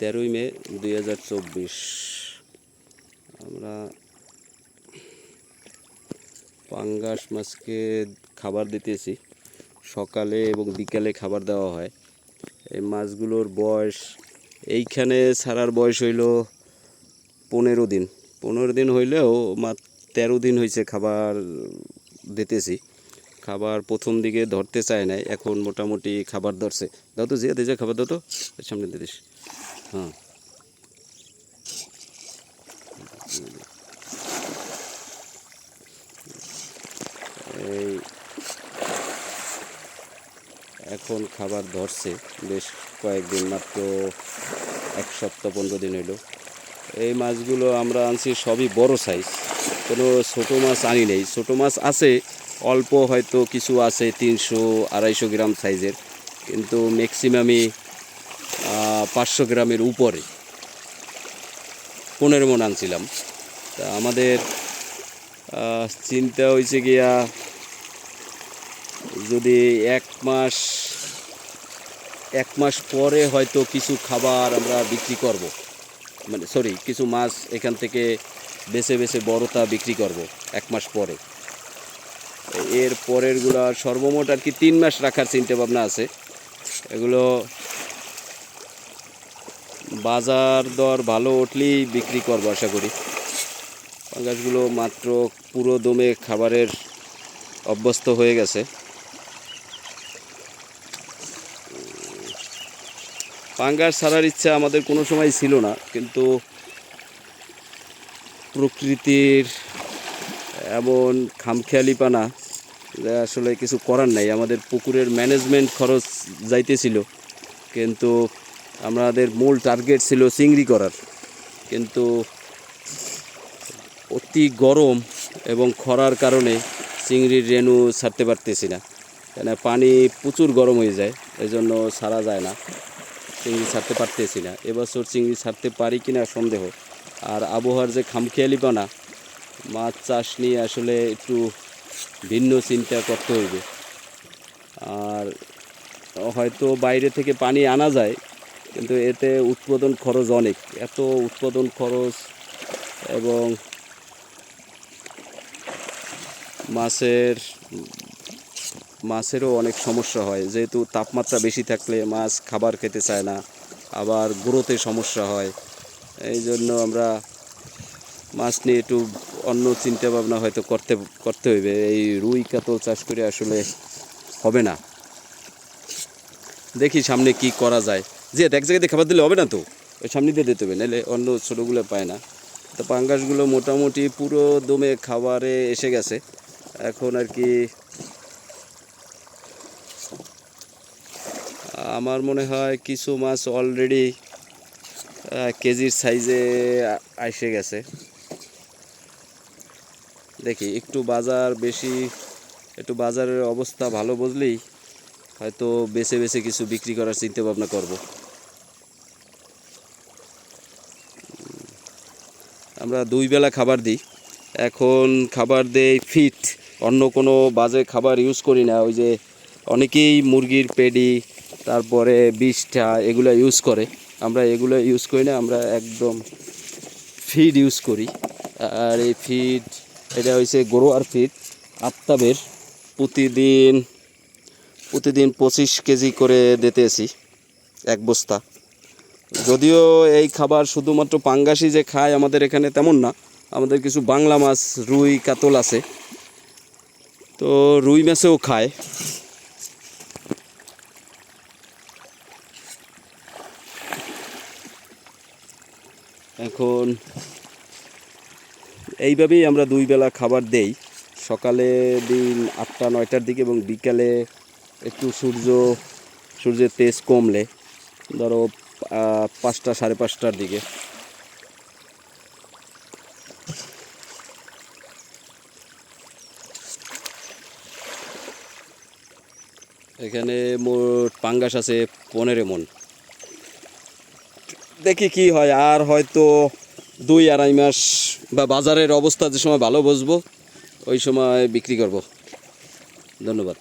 তেরোই মে দুই হাজার চব্বিশ। আমরা পাঙ্গাস মাছকে খাবার দিতেছি। সকালে এবং বিকালে খাবার দেওয়া হয়। এই মাছগুলোর বয়স এইখানে ছাড়ার বয়স হইল পনেরো দিন। পনেরো দিন হইলেও মা তেরো দিন হয়েছে খাবার দিতেছি। খাবার প্রথম দিকে ধরতে চায় নাই, এখন মোটামুটি খাবার ধরছে। দাও তো জিয়া দিয়ে খাবার তো সামনে দিয়ে হ্যাঁ এই এখন খাবার ধরছে, বেশ কয়েকদিন মাত্র এক সপ্তাহ পনেরো দিন হলো এই মাছগুলো আমরা আনছি সবই বড় সাইজ কোনো ছোটো মাছ আনি নেই। ছোটো মাছ আছে, অল্প হয়তো কিছু আছে তিনশো আড়াইশো গ্রাম সাইজের কিন্তু ম্যাক্সিমামই পাঁচশো গ্রামের উপরে। পনেরো মন আনছিলাম। তা আমাদের চিন্তা হয়েছে গিয়া যদি এক মাস এক মাস পরে হয়তো কিছু খাবার আমরা বিক্রি করব। মানে সরি কিছু মাছ এখান থেকে বেছে বেছে বড়তা বিক্রি করব এক মাস পরে। এর পরেরগুলো সর্বমোট আর কি তিন মাস রাখার চিন্তা ভাবনা আছে। এগুলো বাজার দর ভালো উঠলেই বিক্রি করব আশা করি। পাঙ্গাসগুলো মাত্র পুরো দমে খাবারের অভ্যস্ত হয়ে গেছে। পাঙ্গাস ছাড়ার ইচ্ছা আমাদের কোনো সময় ছিল না, কিন্তু প্রকৃতির এমন খামখেয়ালিপানা আসলে কিছু করার নাই। আমাদের পুকুরের ম্যানেজমেন্ট খরচ যাইতেছিল, কিন্তু আমাদের মূল টার্গেট ছিল চিংড়ি করার। কিন্তু অতি গরম এবং খরার কারণে চিংড়ির রেণু ছাড়তে পারতেছি না। কেন পানি প্রচুর গরম হয়ে যায় এই জন্য ছাড়া যায় না। চিংড়ি ছাড়তে পারতেছি না। এবছর চিংড়ি ছাড়তে পারি কিনা সন্দেহ। আর আবহাওয়ার যে খামখেয়ালিপানা, মাছ চাষ নিয়ে আসলে একটু ভিন্ন চিন্তা করতে হইবে। আর হয়তো বাইরে থেকে পানি আনা যায় কিন্তু এতে উৎপাদন খরচ অনেক। এত উৎপাদন খরচ এবং মাছের, মাছেরও অনেক সমস্যা হয়। যেহেতু তাপমাত্রা বেশি থাকলে মাছ খাবার খেতে চায় না, আবার গ্রোথে সমস্যা হয়। এই জন্য আমরা মাছ নিয়ে একটু অন্য চিন্তা ভাবনা হয়তো করতে করতে হইবে। এই রুই, কাতল চাষ করে আসলে হবে না। দেখি সামনে কি করা যায়। যে এক জায়গাতে খাবার দিলে হবে না তো? ওই সামনে দিয়ে দিতে হবে, নাহলে অন্য ছোটোগুলো পায় না। তো পাঙ্গাসগুলো মোটামুটি পুরো দমে খাবারে এসে গেছে। এখন আর কি, আমার মনে হয় কিছু মাছ অলরেডি কেজির সাইজে এসে গেছে। দেখি, একটু বাজার বেশি, একটু বাজারের অবস্থা ভালো বুঝলেই হয়তো বেছে বেছে কিছু বিক্রি করার চিন্তা ভাবনা করব। আমরা দুই বেলা খাবার দিই। এখন খাবার দেই ফিট অন্য কোনো বাজে খাবার ইউজ করি না। ওই যে অনেকেই মুরগির পেডি, তারপরে বিষটা এগুলো ইউজ করে। আমরা এগুলো ইউজ করি না, আমরা একদম ফিড ইউজ করি। আর এই ফিড এটা হয়েছে গরুয়ার ফিড আত্মাবের প্রতিদিন প্রতিদিন পঁচিশ কেজি করে দিতেছি এক বস্তা। যদিও এই খাবার শুধুমাত্র পাঙ্গাসি যে খায় আমাদের এখানে তেমন না, আমাদের কিছু বাংলা মাছ, রুই, কাতল আছে। তো রুই মাছেও খায়। এখন এইভাবেই আমরা দুই বেলা খাবার দেই। সকালে দিন আটটা, নয়টার দিকে এবং বিকালে একটু সূর্য, সূর্যের তেজ কমলে, ধরো পাঁচটা, সাড়ে পাঁচটার দিকে। এখানে মোট পাঙ্গাস আছে পনেরো মন। দেখি কি হয়, আর হয়তো দুই, আড়াই মাস বা বাজারের অবস্থা যে সময় ভালো বসবো ওই সময় বিক্রি করব। ধন্যবাদ।